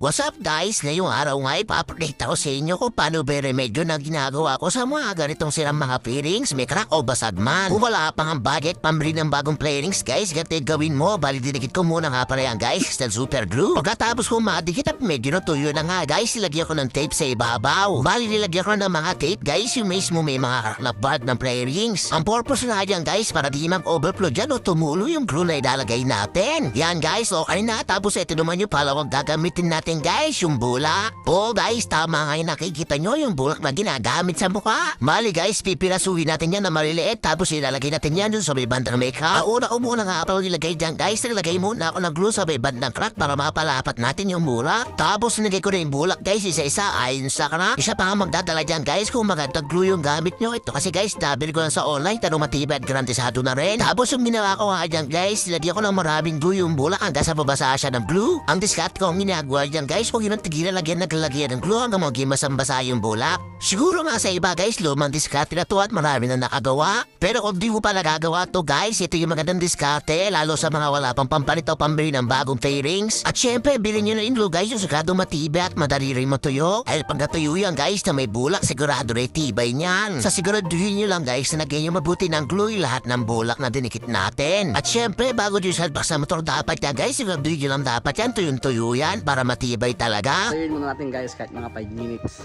What's up guys? Ngayong araw nga ipapakita ko sa inyo kung paano ba remedyo na ginagawa ko sa mga ganitong silang mga pairings, may crack o basag man. Kung wala pang ang budget pambili ng bagong pairings guys, ganito gawin mo. Bali dinikit ko muna nga pala yan guys, sa super glue. Pagkatapos ko madikit at medyo natuyo na nga guys, nilagyan ko ng tape sa ibabaw. Bali nilagyan ko ng mga tape guys, yung mismo may mga crack ng pairings. Ang purpose na dyan guys, para di mag-overflow dyan o tumulo yung glue na ilalagay natin. Yan guys, okay na. Tapos ito naman yung palawang gagamitin natin guys, yung bulak. Po guys, tama nga yung nakikita nyo yung bulak na ginagamit sa mukha. Mali guys, pipirasuhin natin yan na maliliit tapos ilalagay natin yan dun sa may bandang makeup. Ang una ko muna nga pala nilagay dyan guys, nilagay muna ako ng glue sa may bandang crack para mapalapat natin yung bulak. Tapos nilagay ko na yung bulak guys, isa-isa ayon sa crack. Isa pa nga magdadala dyan guys kung magandang glue yung gamit nyo. Ito kasi guys, nabili ko lang sa online, tanong matibay at garantisado na rin. Tapos yung ginawa ko nga dyan guys, nilagyan ko ng maraming glue yung bulak hanggang sa babasa siya ng glue. Ang discard ko ang ginagawa dyan guys, huwag yun ang tigilan lagyan naglagyan ng glue hanggang maging masambasa yung bulak. Siguro nga sa iba guys, lumang diskarte na to at marami na nakagawa. Pero kung di mo pa nagagawa to guys, ito yung magandang diskarte, lalo sa mga wala pang pampalit o pambili ng bagong fairings. At syempre, bilhin nyo na yung glue guys, yung sigurado matibay at madali rin matuyo. Dahil pag yan guys na may bulak, sigurado rin tibay niyan. Sa siguraduhin nyo lang guys na naging yung mabuti ng glue lahat ng bulak na dinikit natin. At syempre, bago nyo salbak sa motor dapat yan guys, siguraduhin nyo lang dapat yan, tuyong-tuyo yan para matibay talaga. Tuyuin muna natin guys kahit mga 5 minutes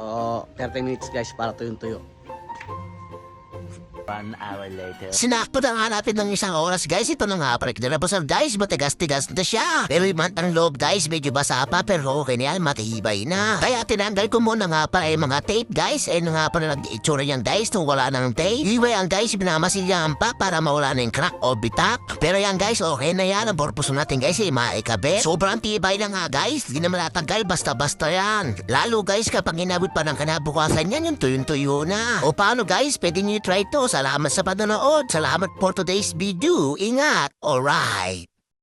o 30 minutes guys para tuyong tuyo. One hour later. Sinakto na nga natin ng isang oras guys. Ito na nga pare. Kinabasal guys, matigas-tigas na siya. Pero yung mantang loob guys, medyo basa pa pero okay na yan, matibay na. Kaya tinanggal ko muna nga pala yung mga tape guys. Eh nga pala nag-itsura yan guys nung wala ng tape. Iwe ang guys, pinamasilyahan pa para mawala na yung crack o bitak. Pero yan guys, okay na yan. Ang purpose natin guys ay maikabit. Sobrang tibay na nga guys. Di naman natanggal basta-basta yan. Lalo guys kapag inabot pa ng kanabukasan yan, yung tuyong-tuyo na. O paano guys, pwede nyo try to. Salamat sa panonood. Salamat for today's video. Ingat. Alright.